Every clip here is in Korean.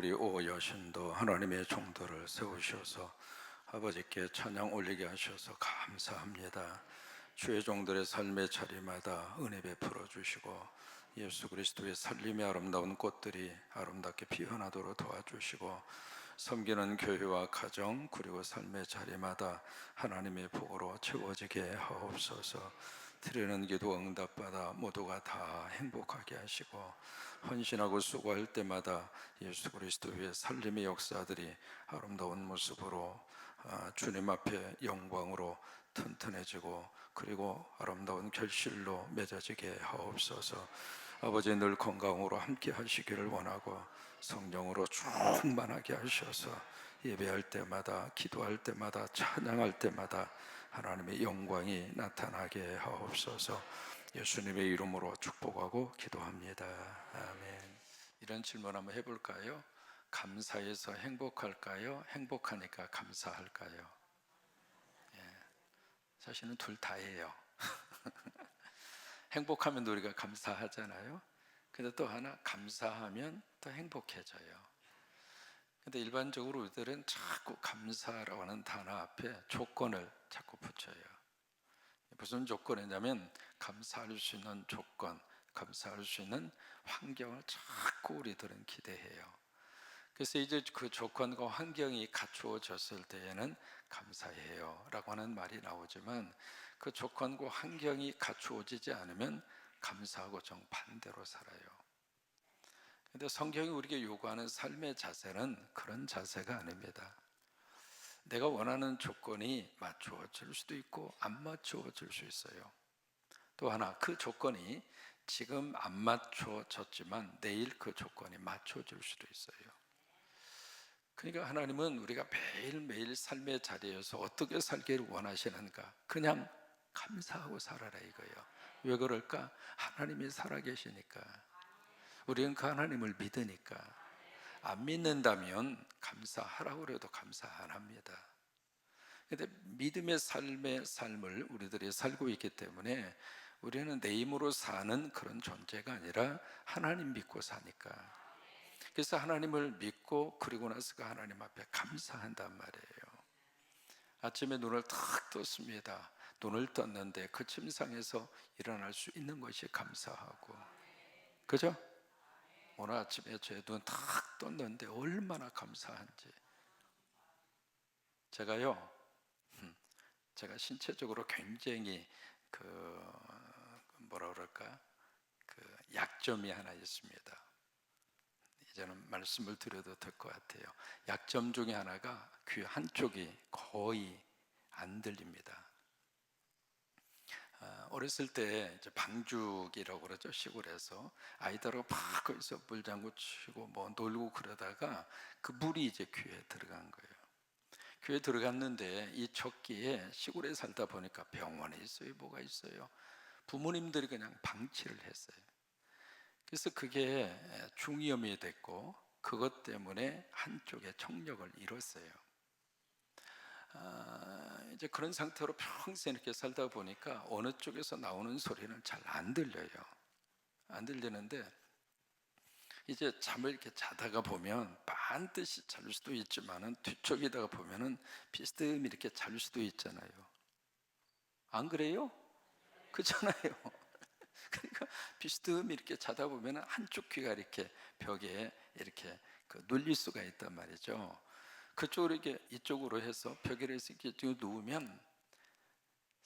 우리 오 여신도 하나님의 종도를 세우셔서 아버지께 찬양 올리게 하셔서 감사합니다. 주의 종들의 삶의 자리마다 은혜 베풀어 주시고 예수 그리스도의 살림의 아름다운 꽃들이 아름답게 피어나도록 도와주시고 섬기는 교회와 가정 그리고 삶의 자리마다 하나님의 복으로 채워지게 하옵소서. 드리는 기도 응답받아 모두가 다 행복하게 하시고 헌신하고 수고할 때마다 예수 그리스도의 살림의 역사들이 아름다운 모습으로 아, 주님 앞에 영광으로 튼튼해지고 그리고 아름다운 결실로 맺어지게 하옵소서. 아버지 늘 건강으로 함께 하시기를 원하고 성령으로 충만하게 하셔서 예배할 때마다 기도할 때마다 찬양할 때마다 하나님의 영광이 나타나게 하옵소서. 예수님의 이름으로 축복하고 기도합니다. 아멘. 이런 질문 한번 해볼까요? 감사해서 행복할까요? 행복하니까 감사할까요? 예, 사실은 둘 다예요. 행복하면 우리가 감사하잖아요. 근데 또 하나 감사하면 또 행복해져요. 근데 일반적으로 우리들은 자꾸 감사라고 하는 단어 앞에 조건을 자꾸 붙여요. 무슨 조건이냐면 감사할 수 있는 조건, 감사할 수 있는 환경을 자꾸 우리들은 기대해요. 그래서 이제 그 조건과 환경이 갖추어졌을 때에는 감사해요 라고 하는 말이 나오지만 그 조건과 환경이 갖추어지지 않으면 감사하고 정반대로 살아요. 근데 성경이 우리에게 요구하는 삶의 자세는 그런 자세가 아닙니다. 내가 원하는 조건이 맞추어질 수도 있고 안 맞추어질 수 있어요. 또 하나 그 조건이 지금 안 맞춰졌지만 내일 그 조건이 맞춰질 수도 있어요. 그러니까 하나님은 우리가 매일매일 삶의 자리에서 어떻게 살기를 원하시는가? 그냥 감사하고 살아라 이거예요. 왜 그럴까? 하나님이 살아계시니까. 우리는 그 하나님을 믿으니까. 안 믿는다면 감사하라고 그래도 감사 안 합니다. 근데 믿음의 삶의 삶을 우리들이 살고 있기 때문에 우리는 내 힘으로 사는 그런 존재가 아니라 하나님 믿고 사니까. 그래서 하나님을 믿고 그리고 나서 그 하나님 앞에 감사한단 말이에요. 아침에 눈을 탁 떴습니다. 눈을 떴는데 그 침상에서 일어날 수 있는 것이 감사하고. 그죠? 오늘 아침에 제 눈 탁 떴는데 얼마나 감사한지. 제가요, 음, 제가 신체적으로 굉장히 그 뭐라 그럴까 그 약점이 하나 있습니다. 이제는 말씀을 드려도 될 것 같아요. 약점 중에 하나가 귀 한쪽이 거의 안 들립니다. 아, 어렸을 때 방죽이라고 그러죠 시골에서 아이들하고 막 거기서 물장구 치고 뭐 놀고 그러다가 그 물이 이제 귀에 들어간 거예요. 귀에 들어갔는데 이 적기에 시골에 살다 보니까 병원에 있어요, 뭐가 있어요. 부모님들이 그냥 방치를 했어요. 그래서 그게 중이염이 됐고 그것 때문에 한쪽에 청력을 잃었어요. 아, 이제 그런 상태로 평생 이렇게 살다 보니까 어느 쪽에서 나오는 소리는 잘 안 들려요. 안 들리는데 이제 잠을 이렇게 자다가 보면 반드시 잘 수도 있지만은 뒤쪽에다가 보면은 비스듬히 이렇게 잘 수도 있잖아요. 안 그래요? 그렇잖아요. 그러니까 비스듬히 이렇게 자다 보면은 한쪽 귀가 이렇게 벽에 이렇게 그 눌릴 수가 있단 말이죠. 그쪽으로 이렇게 이쪽으로 해서 벽에 이렇게 누우면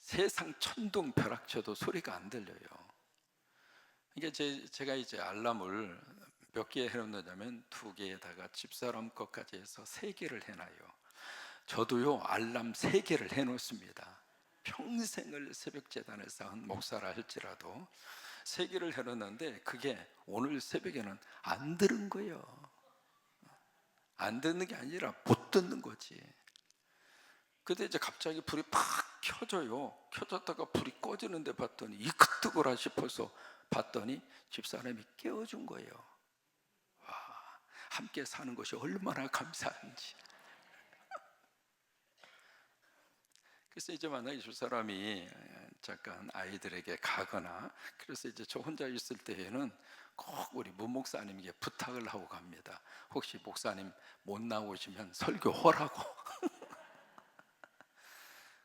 세상 천둥 벼락쳐도 소리가 안 들려요. 이게 제, 제가 이제 알람을 몇 개 해놓느냐면 두 개에다가 집사람 것까지 해서 세 개를 해놔요. 저도요 알람 세 개를 해놓습니다. 평생을 새벽 재단에 쌓은 목사라 할지라도 세 개를 해놓는데 그게 오늘 새벽에는 안 들은 거예요. 안 듣는 게 아니라 못 듣는 거지. 근데 이제 갑자기 불이 팍 켜져요. 켜졌다가 불이 꺼지는데 봤더니 이끄뜨거라 싶어서 봤더니 집사람이 깨워준 거예요. 와, 함께 사는 것이 얼마나 감사한지. 그래서 이제 만약에 집사람이 잠깐 아이들에게 가거나 그래서 이제 저 혼자 있을 때에는 꼭 우리 문 목사님에게 부탁을 하고 갑니다. 혹시 목사님 못 나오시면 설교하라고.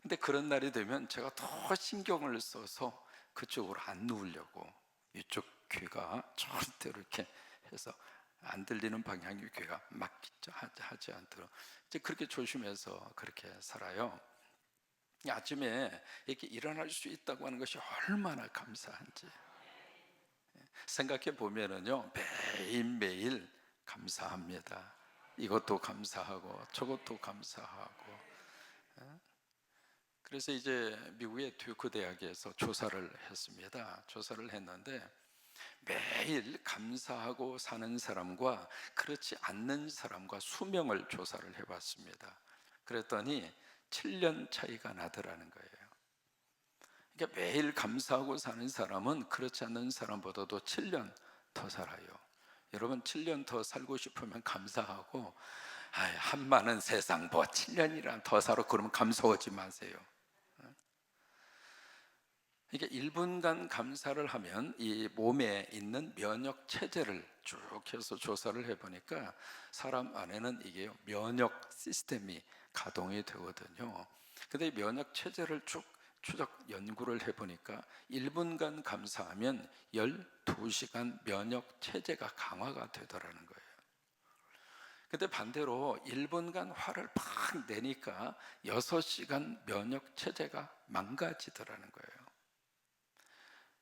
근데 그런 날이 되면 제가 더 신경을 써서 그쪽으로 안 누우려고 이쪽 귀가 절대로 이렇게 해서 안 들리는 방향의 귀가 막히지 하지 않도록 이제 그렇게 조심해서 그렇게 살아요. 아침에 이렇게 일어날 수 있다고 하는 것이 얼마나 감사한지 생각해 보면은요 매일 매일 감사합니다. 이것도 감사하고 저것도 감사하고 예? 그래서 이제 미국의 듀크 대학에서 조사를 했습니다. 조사를 했는데 매일 감사하고 사는 사람과 그렇지 않는 사람과 수명을 조사를 해봤습니다. 그랬더니 7년 차이가 나더라는 거예요. 그러니까 매일 감사하고 사는 사람은 그렇지 않는 사람보다도 7년 더 살아요. 여러분 7년 더 살고 싶으면 감사하고 아이, 한 많은 세상 뭐 7년이란 더 살아 그러면 감사하지 마세요. 그러니까 1분간 감사를 하면 이 몸에 있는 면역 체제를 쭉 해서 조사를 해 보니까 사람 안에는 이게 면역 시스템이 가동이 되거든요. 근데 면역 체제를 쭉 추적 연구를 해보니까 1분간 감사하면 12시간 면역 체제가 강화가 되더라는 거예요. 근데 반대로 1분간 화를 팍 내니까 6시간 면역 체제가 망가지더라는 거예요.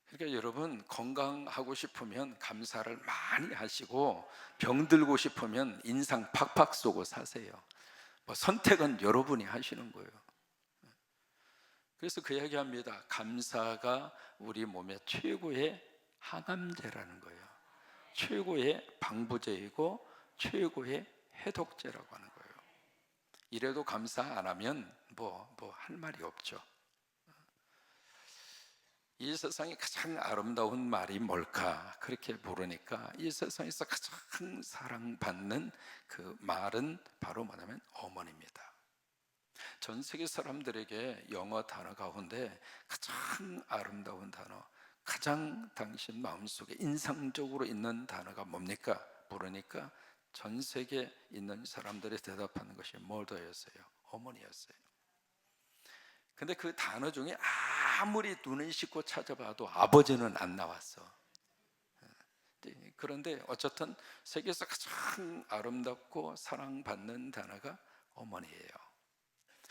그러니까 여러분 건강하고 싶으면 감사를 많이 하시고 병들고 싶으면 인상 팍팍 쏘고 사세요. 뭐 선택은 여러분이 하시는 거예요. 그래서 그 이야기합니다. 감사가 우리 몸의 최고의 항암제라는 거예요. 최고의 방부제이고 최고의 해독제라고 하는 거예요. 이래도 감사 안 하면 뭐 뭐 할 말이 없죠. 이 세상에 가장 아름다운 말이 뭘까? 그렇게 물으니까 이 세상에서 가장 사랑받는 그 말은 바로 뭐냐면 어머니입니다. 전 세계 사람들에게 영어 단어 가운데 가장 아름다운 단어, 가장 당신 마음속에 인상적으로 있는 단어가 뭡니까? 물으니까 전 세계에 있는 사람들이 대답하는 것이 뭐더였어요? 어머니였어요. 근데 그 단어 중에 아무리 눈을 씻고 찾아봐도 아버지는 안 나왔어. 네, 그런데 어쨌든 세계에서 가장 아름답고 사랑받는 단어가 어머니예요.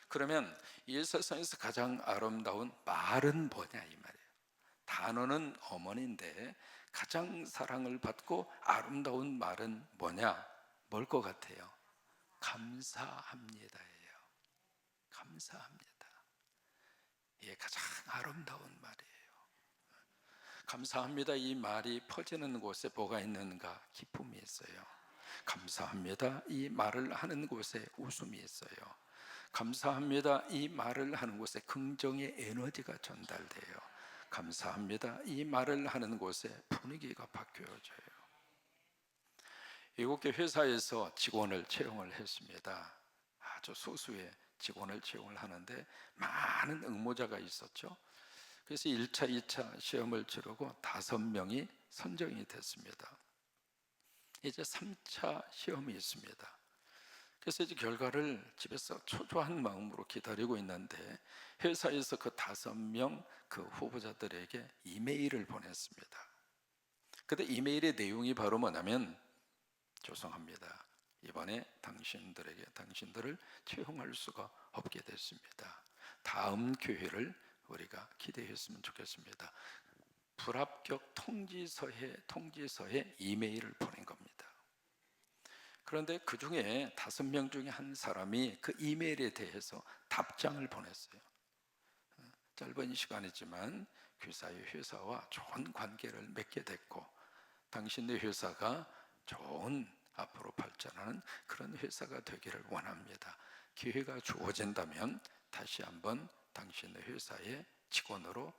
그러면 이 세상에서 가장 아름다운 말은 뭐냐 이 말이에요. 단어는 어머니인데 가장 사랑을 받고 아름다운 말은 뭐냐? 뭘 것 같아요? 감사합니다예요. 감사합니다. 이게 가장 아름다운 말이에요. 감사합니다. 이 말이 퍼지는 곳에 뭐가 있는가? 기쁨이 있어요. 감사합니다. 이 말을 하는 곳에 웃음이 있어요. 감사합니다. 이 말을 하는 곳에 긍정의 에너지가 전달돼요. 감사합니다. 이 말을 하는 곳에 분위기가 바뀌어져요. 일곱 개 회사에서 직원을 채용을 했습니다. 아주 소수의 직원을 채용을 하는데 많은 응모자가 있었죠. 그래서 1차, 2차 시험을 치르고 다섯 명이 선정이 됐습니다. 이제 3차 시험이 있습니다. 그래서 이제 결과를 집에서 초조한 마음으로 기다리고 있는데 회사에서 그 다섯 명 그 후보자들에게 이메일을 보냈습니다. 근데 이메일의 내용이 바로 뭐냐면 죄송합니다. 이번에 당신들에게 당신들을 채용할 수가 없게 됐습니다. 다음 교회를 우리가 기대했으면 좋겠습니다. 불합격 통지서에 통지서에 이메일을 보낸 겁니다. 그런데 그 중에 다섯 명 중에 한 사람이 그 이메일에 대해서 답장을 보냈어요. 짧은 시간이지만 교사의 회사와 좋은 관계를 맺게 됐고 당신의 회사가 좋은 앞으로 발전하는 그런 회사가 되기를 원합니다. 기회가 주어진다면 다시 한번 당신의 회사의 직원으로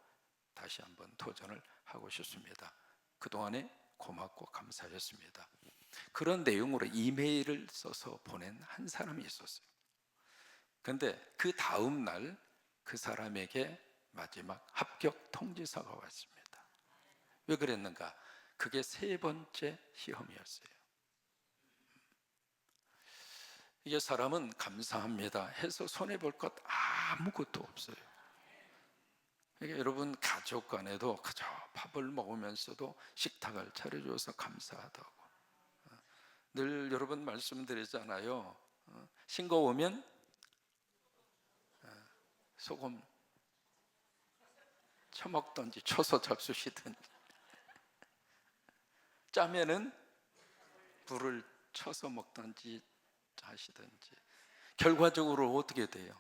다시 한번 도전을 하고 싶습니다. 그동안에 고맙고 감사했습니다. 그런 내용으로 이메일을 써서 보낸 한 사람이 있었어요. 근데 그 다음 날 그 사람에게 마지막 합격 통지서가 왔습니다. 왜 그랬는가? 그게 세 번째 시험이었어요. 이게 사람은 감사합니다 해서 손해 볼 것 아무것도 없어요. 그러니까 여러분 가족 간에도 그저 밥을 먹으면서도 식탁을 차려줘서 감사하다고. 어, 늘 여러분 말씀드리잖아요. 어, 싱거우면 어, 소금 쳐먹던지 쳐서 잡수시든지 짜면은 불을 쳐서 먹던지 하시든지 결과적으로 어떻게 돼요?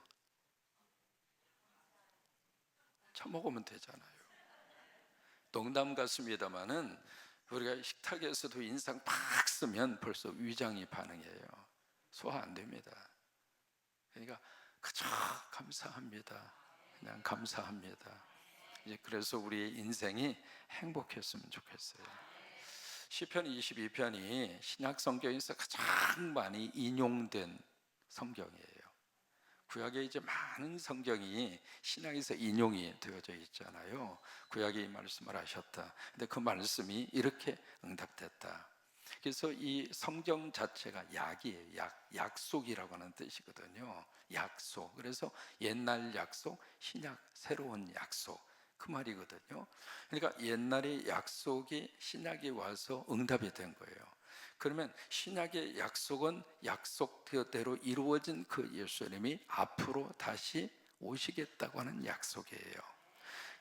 처먹으면 되잖아요. 농담 같습니다만은 우리가 식탁에서도 인상 팍 쓰면 벌써 위장이 반응해요. 소화 안 됩니다. 그러니까 그저 감사합니다. 그냥 감사합니다. 이제 그래서 우리 인생이 행복했으면 좋겠어요. 시편 22편이 신약 성경에서 가장 많이 인용된 성경이에요. 구약에 이제 많은 성경이 신약에서 인용이 되어져 있잖아요. 구약에 이 말씀을 하셨다. 근데 그 말씀이 이렇게 응답됐다. 그래서 이 성경 자체가 약이에요. 약, 약속이라고 하는 뜻이거든요. 약속. 그래서 옛날 약속, 신약, 새로운 약속. 그 말이거든요. 그러니까 옛날의 약속이 신약이 와서 응답이 된 거예요. 그러면 신약의 약속은 약속대로 이루어진 그 예수님이 앞으로 다시 오시겠다고 하는 약속이에요.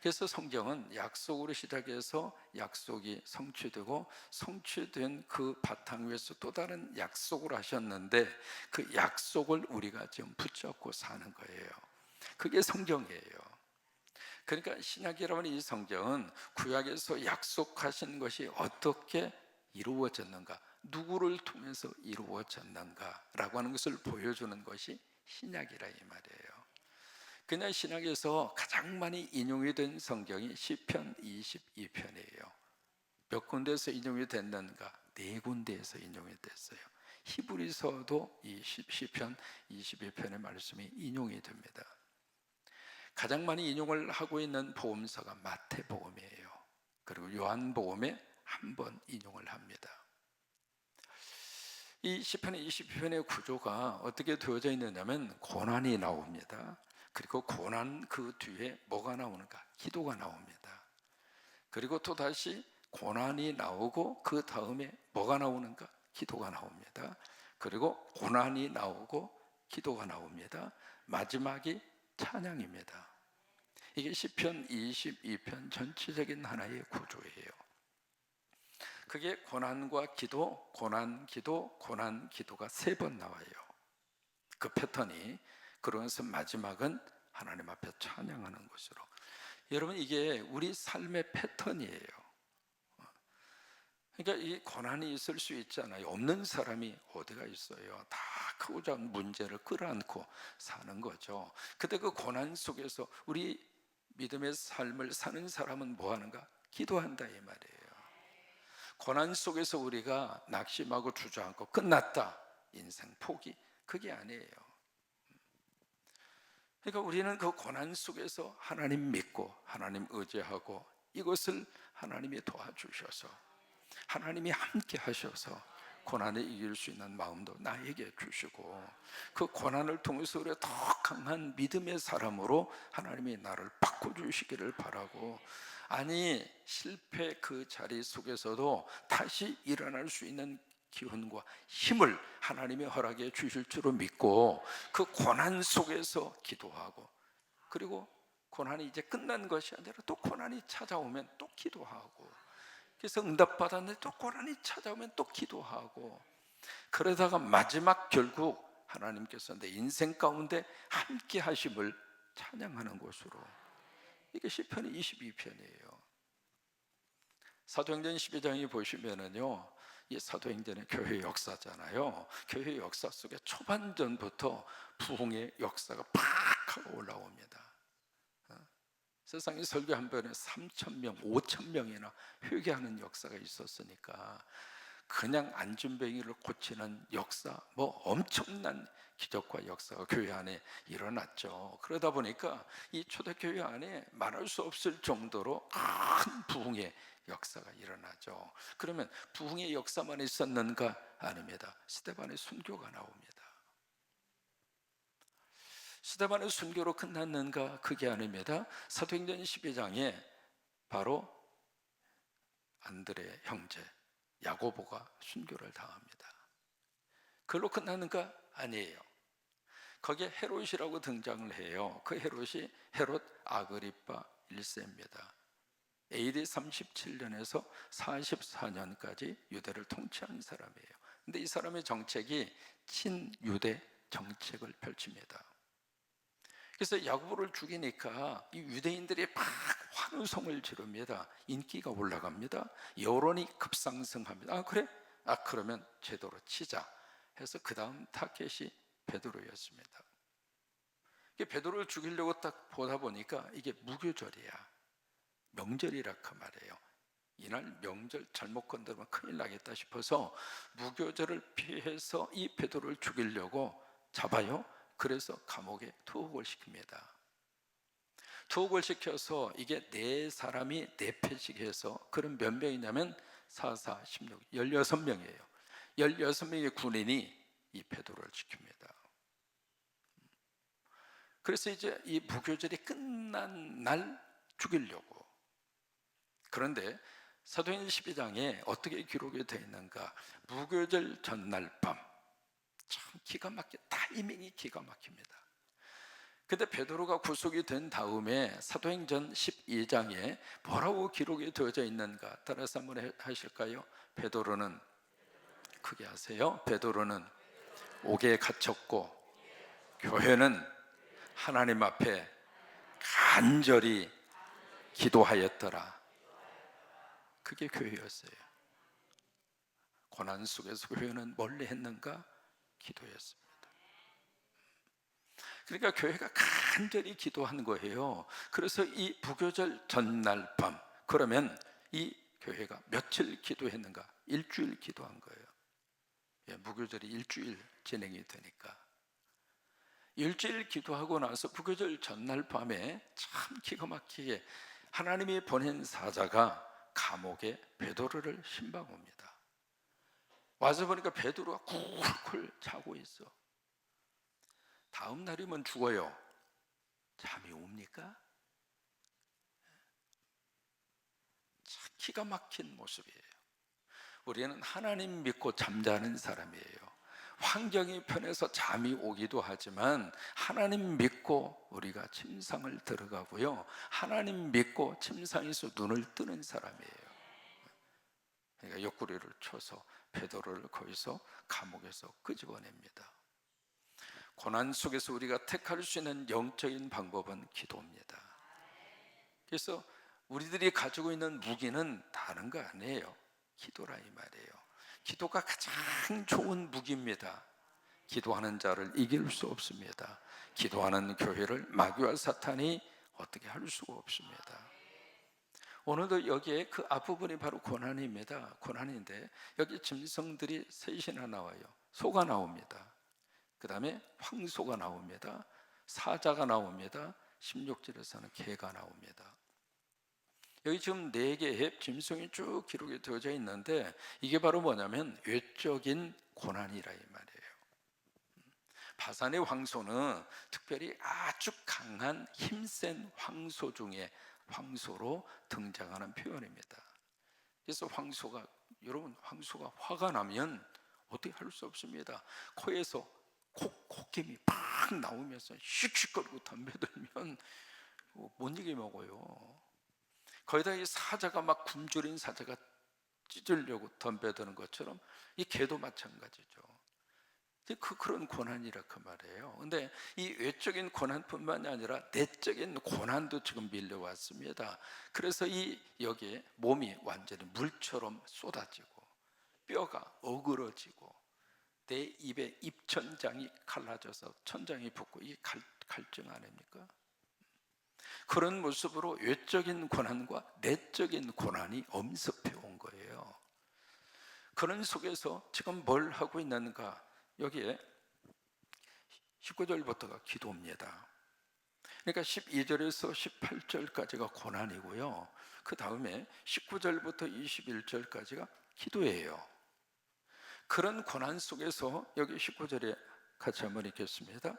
그래서 성경은 약속으로 시작해서 약속이 성취되고 성취된 그 바탕 위에서 또 다른 약속을 하셨는데 그 약속을 우리가 지금 붙잡고 사는 거예요. 그게 성경이에요. 그러니까 신약이라는 이 성경은 구약에서 약속하신 것이 어떻게 이루어졌는가, 누구를 통해서 이루어졌는가라고 하는 것을 보여주는 것이 신약이라 이 말이에요. 그냥 신약에서 가장 많이 인용이 된 성경이 시편 22편이에요. 몇 군데에서 인용이 됐는가? 네 군데에서 인용이 됐어요. 히브리서도 이 시편 22편의 말씀이 인용이 됩니다. 가장 많이 인용을 하고 있는 복음서가 마태복음이에요. 그리고 요한복음에 한 번 인용을 합니다. 이 시편의 20편의 구조가 어떻게 되어져 있느냐면 고난이 나옵니다. 그리고 고난 그 뒤에 뭐가 나오는가? 기도가 나옵니다. 그리고 또 다시 고난이 나오고 그 다음에 뭐가 나오는가? 기도가 나옵니다. 그리고 고난이 나오고 기도가 나옵니다. 마지막이 찬양입니다. 이게 시편 22편 전체적인 하나의 구조예요. 그게 고난과 기도, 고난, 기도, 고난, 기도가 세 번 나와요. 그 패턴이 그러면서 마지막은 하나님 앞에 찬양하는 것으로. 여러분 이게 우리 삶의 패턴이에요. 그러니까 이 고난이 있을 수 있잖아요. 없는 사람이 어디가 있어요. 다 크고 작은 문제를 끌어안고 사는 거죠. 그때 그 고난 속에서 우리 믿음의 삶을 사는 사람은 뭐 하는가? 기도한다 이 말이에요. 고난 속에서 우리가 낙심하고 주저앉고 끝났다. 인생 포기. 그게 아니에요. 그러니까 우리는 그 고난 속에서 하나님 믿고 하나님 의지하고 이것을 하나님이 도와주셔서 하나님이 함께 하셔서 고난을 이길 수 있는 마음도 나에게 주시고 그 고난을 통해서 우리가 더 강한 믿음의 사람으로 하나님이 나를 바꿔주시기를 바라고 아니 실패 그 자리 속에서도 다시 일어날 수 있는 기운과 힘을 하나님이 허락해 주실 줄로 믿고 그 고난 속에서 기도하고 그리고 고난이 이제 끝난 것이 아니라 또 고난이 찾아오면 또 기도하고 그래서 응답받았는데 또 고난이 찾아오면 또 기도하고 그러다가 마지막 결국 하나님께서 내 인생 가운데 함께 하심을 찬양하는 것으로 이게 시편이 22편이에요. 사도행전 12장에 보시면은요. 이 사도행전의 교회 역사잖아요. 교회 역사 속에 초반전부터 부흥의 역사가 팍 하고 올라옵니다. 세상에 설교 한 번에 3천 명, 5천 명이나 회개하는 역사가 있었으니까 그냥 안진뱅이를 고치는 역사, 뭐 엄청난 기적과 역사가 교회 안에 일어났죠. 그러다 보니까 이 초대교회 안에 말할 수 없을 정도로 큰 부흥의 역사가 일어나죠. 그러면 부흥의 역사만 있었는가? 아닙니다. 스테반의 순교가 나옵니다. 스테반의 순교로 끝났는가? 그게 아닙니다. 사도행전 12장에 바로 안드레 형제 야고보가 순교를 당합니다. 그걸로 끝나는가? 아니에요. 거기에 헤롯이라고 등장을 해요. 그 헤롯이 헤롯 아그리파 1세입니다. AD 37년에서 44년까지 유대를 통치한 사람이에요. 근데 이 사람의 정책이 친유대 정책을 펼칩니다. 그래서 야고보를 죽이니까 이 유대인들이 막 환호성을 지릅니다. 인기가 올라갑니다. 여론이 급상승합니다. 아 그래? 아 그러면 제대로 치자 해서 그 다음 타겟이 베드로였습니다. 베드로를 죽이려고 딱 보다 보니까 이게 무교절이야. 명절이라 그 말이에요. 이날 명절 잘못 건드리면 큰일 나겠다 싶어서 무교절을 피해서 이 베드로를 죽이려고 잡아요. 그래서 감옥에 투옥을 시킵니다. 투옥을 시켜서 이게 네 사람이 네 패씩 해서 그럼 몇 명이냐면 4, 4, 16, 16명이에요. 16명의 군인이 이 베드로를 지킵니다. 그래서 이제 이 무교절이 끝난 날 죽이려고. 그런데 사도행 12장에 어떻게 기록이 되어 있는가? 무교절 전날 밤. 참 기가 막혀 타이밍이 기가 막힙니다. 근데 베드로가 구속이 된 다음에 사도행전 12장에 뭐라고 기록이 되어져 있는가? 따라서 한번 하실까요? 베드로는 크게 하세요. 베드로는 옥에 갇혔고 교회는 하나님 앞에 간절히 기도하였더라. 그게 교회였어요. 고난 속에서 교회는 멀리 했는가? 기도였습니다. 그러니까 교회가 간절히 기도한 거예요. 그래서 이 부교절 전날 밤 그러면 이 교회가 며칠 기도했는가? 일주일 기도한 거예요. 예, 무교절이 일주일 진행이 되니까 일주일 기도하고 나서 부교절 전날 밤에 참 기가 막히게 하나님이 보낸 사자가 감옥에 베드로를 신방 옵니다. 와서 보니까 베드로가 쿨쿨 자고 있어. 다음 날이면 죽어요. 잠이 옵니까? 참 기가 막힌 모습이에요. 우리는 하나님 믿고 잠자는 사람이에요. 환경이 편해서 잠이 오기도 하지만 하나님 믿고 우리가 침상을 들어가고요. 하나님 믿고 침상에서 눈을 뜨는 사람이에요. 그러니까 옆구리를 쳐서 베드로를 거기서 감옥에서 끄집어냅니다. 고난 속에서 우리가 택할 수 있는 영적인 방법은 기도입니다. 그래서 우리들이 가지고 있는 무기는 다른 거 아니에요. 기도라 이 말이에요. 기도가 가장 좋은 무기입니다. 기도하는 자를 이길 수 없습니다. 기도하는 교회를 마귀와 사탄이 어떻게 할 수가 없습니다. 오늘도 여기에 그 앞부분이 바로 고난입니다. 고난인데 여기 짐승들이 셋이나 나와요. 소가 나옵니다. 그 다음에 황소가 나옵니다. 사자가 나옵니다. 16절에서는 개가 나옵니다. 여기 지금 네 개의 짐승이 쭉 기록이 되어져 있는데 이게 바로 뭐냐면 외적인 고난이라 이 말이에요. 바산의 황소는 특별히 아주 강한 힘센 황소 중에 황소로 등장하는 표현입니다. 그래서 황소가 여러분 황소가 화가 나면 어떻게 할 수 없습니다. 코에서 코, 콧김이 팍 나오면서 슉슉거리고 담배 들면 못 이겨 먹어요. 거기다 이 사자가 막 굶주린 사자가 찢으려고 덤벼드는 것처럼 이 개도 마찬가지죠. 그 그런 고난이라 그 말이에요. 근데 이 외적인 고난뿐만이 아니라 내적인 고난도 지금 밀려왔습니다. 그래서 이 여기에 몸이 완전히 물처럼 쏟아지고 뼈가 어그러지고 내 입에 입천장이 갈라져서 천장이 붙고 이 갈, 갈증 아닙니까? 그런 모습으로 외적인 고난과 내적인 고난이 엄습해 온 거예요. 그런 속에서 지금 뭘 하고 있는가? 여기에 19절부터가 기도입니다. 그러니까 12절에서 18절까지가 고난이고요. 그 다음에 19절부터 21절까지가 기도예요. 그런 고난 속에서 여기 19절에 같이 한번 읽겠습니다.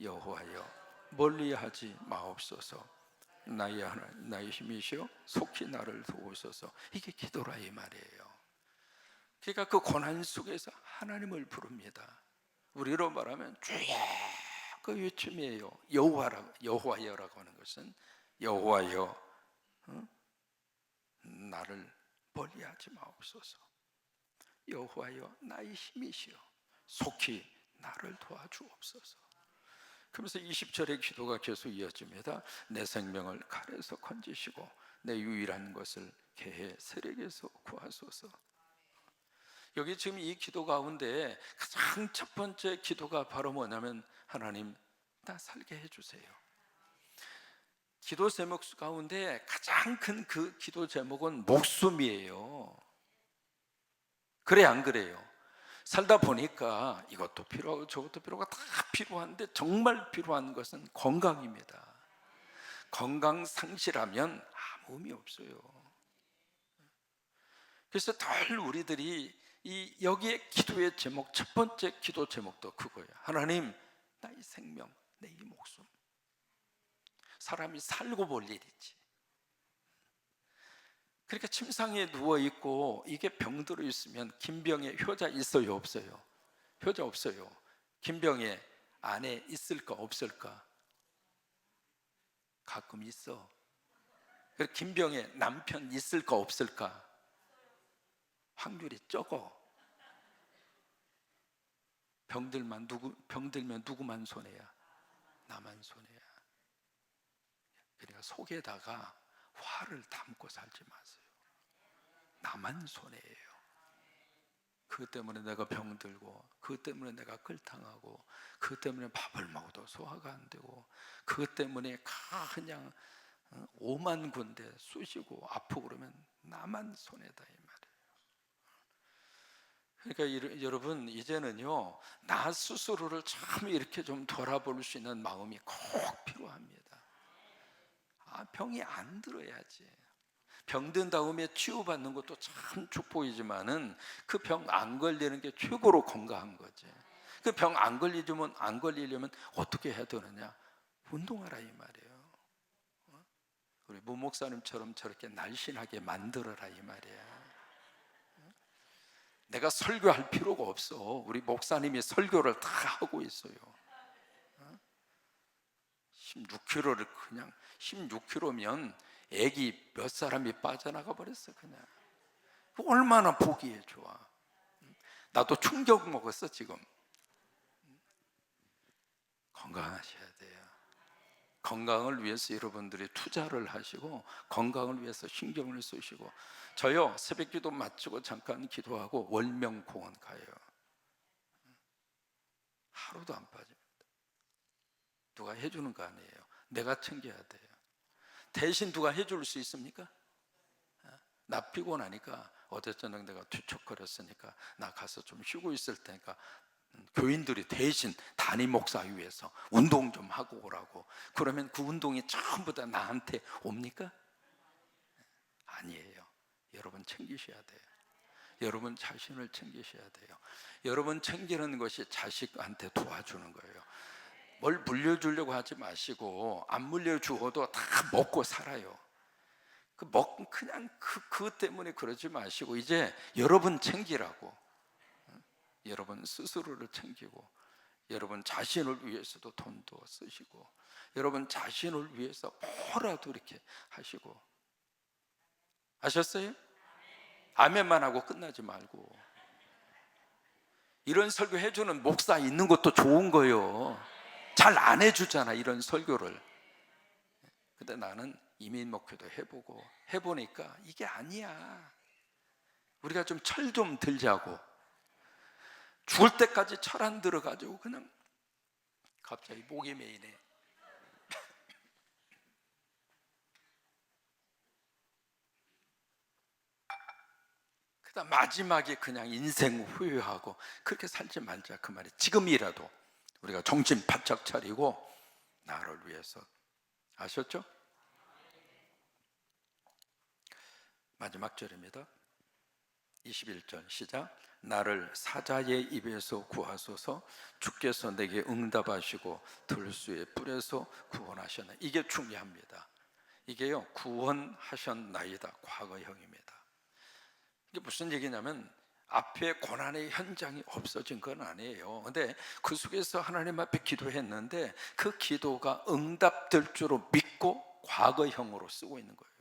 여호와여 멀리하지 마옵소서. 나의 하나 나의 힘이시여 속히 나를 도우소서. 이게 기도라 이 말이에요. 그러니까 그 고난 속에서 하나님을 부릅니다. 우리로 말하면 주여 그 외침이에요. 여호와라 여호와여라고 하는 것은 여호와여 어? 나를 멀리하지 마옵소서. 여호와여 나의 힘이시여 속히 나를 도와주옵소서. 그러면서 20절의 기도가 계속 이어집니다. 내 생명을 칼에서 건지시고 내 유일한 것을 개의 세력에서 구하소서. 여기 지금 이 기도 가운데 가장 첫 번째 기도가 바로 뭐냐면 하나님 나 살게 해주세요. 기도 제목 가운데 가장 큰 그 기도 제목은 목숨이에요. 그래 안 그래요? 살다 보니까 이것도 필요하고 저것도 필요하고 다 필요한데 정말 필요한 것은 건강입니다. 건강 상실하면 아무 의미 없어요. 그래서 덜 우리들이 이 여기에 기도의 제목 첫 번째 기도 제목도 그거예요. 하나님 나의 생명 내 이 목숨 사람이 살고 볼 일이지. 그러니까 침상에 누워 있고 이게 병들어 있으면 김병에 효자 있어요 없어요? 효자 없어요. 김병에 안에 있을까 없을까? 가끔 있어. 그 김병에 남편 있을까 없을까? 확률이 적어. 병들만 누구 병들면 누구만 손해야? 나만 손해야. 그러니까 속에다가 화를 담고 살지 마세요. 나만 손해예요. 그 때문에 내가 병들고, 그 때문에 내가 끌탕하고, 그 때문에 밥을 먹어도 소화가 안 되고, 그 때문에 그냥 어, 오만 군데 쑤시고 아프고 그러면 나만 손해다 이 말이에요. 그러니까 여러분 이제는요 나 스스로를 참 이렇게 좀 돌아볼 수 있는 마음이 꼭 필요합니다. 아 병이 안 들어야지. 병든 다음에 치유받는 것도 참 축복이지만은 그 병 안 걸리는 게 최고로 건강한 거지. 그 병 안 걸리려면 안 걸리려면 어떻게 해야 되느냐? 운동하라 이 말이에요. 어? 우리 무 목사님처럼 저렇게 날씬하게 만들어라 이 말이야. 어? 내가 설교할 필요가 없어. 우리 목사님이 설교를 다 하고 있어요. 16kg를 어? 그냥 16kg면 애기 몇 사람이 빠져나가 버렸어 그냥. 얼마나 보기에 좋아. 나도 충격 먹었어 지금. 건강하셔야 돼요. 건강을 위해서 여러분들이 투자를 하시고 건강을 위해서 신경을 쓰시고 저요 새벽기도 마치고 잠깐 기도하고 월명공원 가요. 하루도 안 빠집니다 누가 해주는 거 아니에요 내가 챙겨야 돼요 대신 누가 해줄 수 있습니까? 어? 나 피곤하니까 어제 저녁 내가 뒤척거렸으니까 나 가서 좀 쉬고 있을 테니까 음, 교인들이 대신 담임 목사 위해서 운동 좀 하고 오라고 그러면 그 운동이 전부 다 나한테 옵니까? 아니에요. 여러분 챙기셔야 돼요. 여러분 자신을 챙기셔야 돼요. 여러분 챙기는 것이 자식한테 도와주는 거예요. 뭘 물려주려고 하지 마시고 안 물려주어도 다 먹고 살아요. 그 먹, 그냥 그, 그 때문에 그러지 마시고 이제 여러분 챙기라고. 여러분 스스로를 챙기고 여러분 자신을 위해서도 돈도 쓰시고 여러분 자신을 위해서 뭐라도 이렇게 하시고 아셨어요? 아멘만 하고 끝나지 말고 이런 설교 해주는 목사 있는 것도 좋은 거예요. 잘 안 해주잖아 이런 설교를. 근데 나는 이민 목회도 해보고 해보니까 이게 아니야. 우리가 좀철좀 들자고 죽을 때까지 철 안 들어가지고 그냥 갑자기 목이 메이네. 마지막에 그냥 인생 후회하고 그렇게 살지 말자 그 말이 지금이라도 우리가 정신 바짝 차리고 나를 위해서 아셨죠? 마지막 절입니다. 21절 시작. 나를 사자의 입에서 구하소서 주께서 내게 응답하시고 들수의 뿔에서 구원하셨나. 이게 중요합니다. 이게요 구원하셨나이다 과거형입니다. 이게 무슨 얘기냐면 앞에 고난의 현장이 없어진 건 아니에요. 근데 그 속에서 하나님 앞에 기도했는데 그 기도가 응답될 줄로 믿고 과거형으로 쓰고 있는 거예요.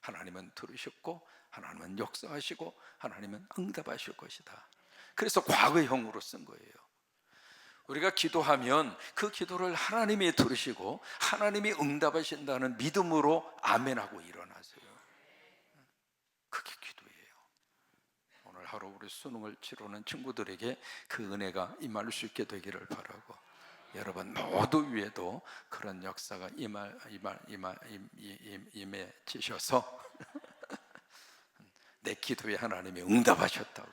하나님은 들으셨고 하나님은 역사하시고 하나님은 응답하실 것이다. 그래서 과거형으로 쓴 거예요. 우리가 기도하면 그 기도를 하나님이 들으시고 하나님이 응답하신다는 믿음으로 아멘하고 일어나세요. 그게 기도예요. 하루 우리 수능을 치르는 친구들에게 그 은혜가 임할 수 있게 되기를 바라고 여러분 모두 위에도 그런 역사가 임할 임할 임할 임해 지셔서 내 기도에 하나님이 응답하셨다고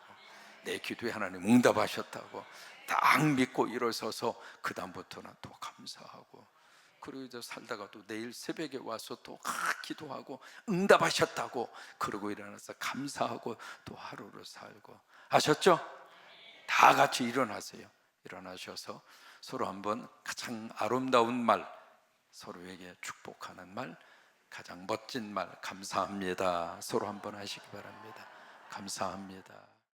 내 기도에 하나님 응답하셨다고 딱 믿고 일어서서 그 다음부터는 또 감사하고 그리고 이제 살다가 또 내일 새벽에 와서 또 아, 기도하고 응답하셨다고 그러고 일어나서 감사하고 또 하루를 살고 아셨죠? 다 같이 일어나세요. 일어나셔서 서로 한번 가장 아름다운 말 서로에게 축복하는 말 가장 멋진 말 감사합니다. 서로 한번 하시기 바랍니다. 감사합니다.